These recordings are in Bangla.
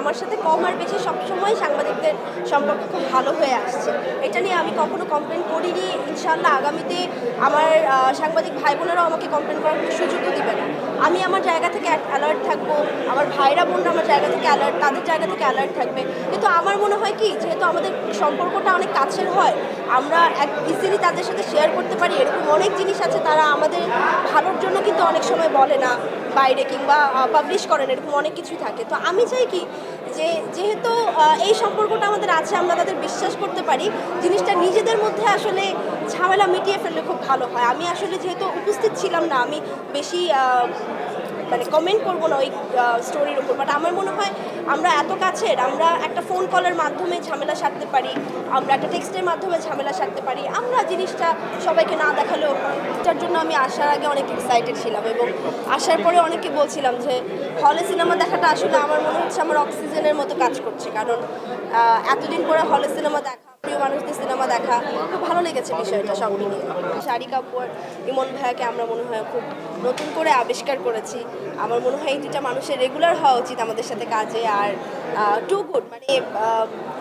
আমার সাথে কম আর বেশি সবসময় সাংবাদিকদের সম্পর্ক খুব ভালো হয়ে আসছে। এটা নিয়ে আমি কখনো কমপ্লেন করিনি। ইনশাল্লাহ আগামীতে আমার সাংবাদিক ভাই বোনেরাও আমাকে কমপ্লেন করার সুযোগও দেবে না। আমি আমার জায়গা থেকে অ্যালার্ট থাকব। আমার ভাইরা, বোনরা আমার জায়গা থেকে অ্যালার্ট তাদের জায়গা থেকে অ্যালার্ট থাকবে। কিন্তু আমার মনে হয় কি, যেহেতু আমাদের সম্পর্কটা অনেক কাছের হয় আমরা এক ইজিলি তাদের সাথে শেয়ার করতে পারি, এরকম অনেক জিনিস আছে তারা আমাদের ভালোর জন্য কিন্তু অনেক সময় বলে না, বাইরে কিংবা পাবলিশ করেন, এরকম অনেক কিছুই থাকে। তো আমি চাই কি যে, যেহেতু এই সম্পর্কটা আমাদের আছে, আমরা তাদের বিশ্বাস করতে পারি, জিনিসটা নিজেদের মধ্যে আসলে ঝামেলা মিটিয়ে ফেললে খুব ভালো হয়। আমি আসলে যেহেতু উপস্থিত ছিলাম না, আমি বেশি মানে কমেন্ট করব না ওই স্টোরির উপর। বাট আমার মনে হয় আমরা এত কাছের, আমরা একটা ফোন কলের মাধ্যমে ঝামেলা সারতে পারি, আমরা একটা টেক্সটের মাধ্যমে ঝামেলা সারতে পারি, আমরা জিনিসটা সবাইকে না দেখালেও যার জন্য আমি আসার আগে অনেক এক্সাইটেড ছিলাম এবং আসার পরে অনেকে বলছিলাম যে হলে সিনেমা দেখাটা আসলে আমার মনে হচ্ছে আমার অক্সিজেনের মতো কাজ করছে। কারণ এতদিন পরে হলে সিনেমা দেখা দেখা খুব ভালো লেগেছে বিষয়টা সব মিলিয়ে শাড়ি কাপুর ইমন ভাইয়াকে আমরা মনে হয় খুব নতুন করে আবিষ্কার করেছি। আমার মনে হয় এই দুটা মানুষের রেগুলার হওয়া উচিত আমাদের সাথে কাজে আর টু গুড মানে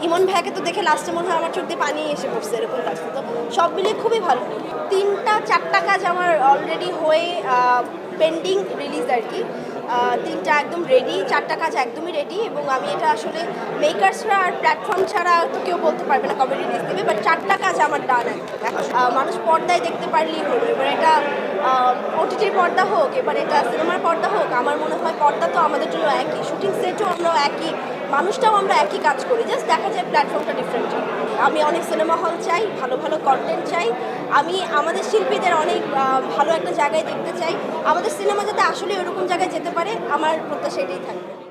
ইমন ভাইয়াকে তো দেখে লাস্টে মনে হয় আমার চোখ দিয়ে পানি এসে পড়ছে এরকম লাগছে। তো সব মিলিয়ে খুবই ভালো। তিনটা, চারটা কাজ আমার অলরেডি হয়ে পেন্ডিং রিলিজ আর কি। তিনটা একদম রেডি চারটা কাজ একদমই রেডি এবং আমি এটা আসলে মেকার্সরা আর প্ল্যাটফর্ম ছাড়া তো কেউ বলতে পারবে না কবে রিলিজ দেবে বাট চারটা কাজ আমার ডান মানুষ পর্দায় দেখতে পারলেই হলো। এবার এটা ওটিটির পর্দা হোক, এবার এটা সিনেমার পর্দা হোক, আমার মনে হয় পর্দা তো আমাদের জন্য একই শুটিং সেটও আমরা একই। মানুষটাও আমরা একই কাজ করি জাস্ট দেখা যায় প্ল্যাটফর্মটা ডিফারেন্ট আমি অনেক সিনেমা হল চাই, ভালো ভালো কন্টেন্ট চাই, আমি আমাদের শিল্পীদের অনেক ভালো একটা জায়গায় দেখতে চাই। আমাদের সিনেমা যাতে আসলে ওরকম জায়গায় যেতে পারে, আমার প্রত্যাশা এটাই থাকবে।